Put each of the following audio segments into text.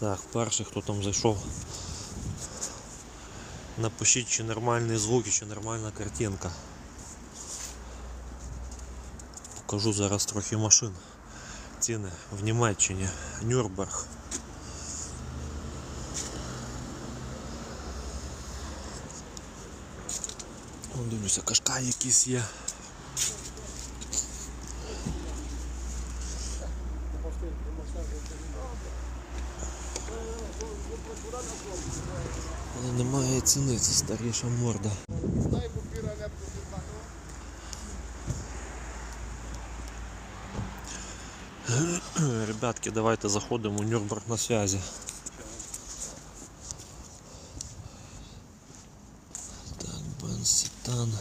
Так, перший, хто там зайшов. Напишіть, чи нормальний звук і чи нормальна картинка. Покажу зараз трохи машин. Ціни в Німеччині. Нюрнберг. Вон Дивлюся, кашка якісь є. Але немає ціни, це старіша морда. Ребятки, давайте заходимо. Нюрнберг на связи. Так, Бенситан.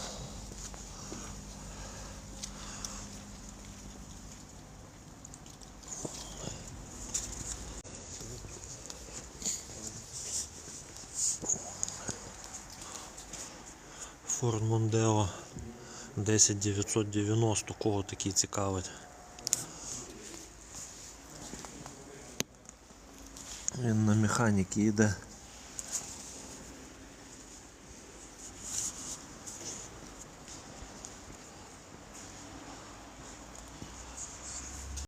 Форд Мондео 10990, кого такий цікавить. Він на механіки йде.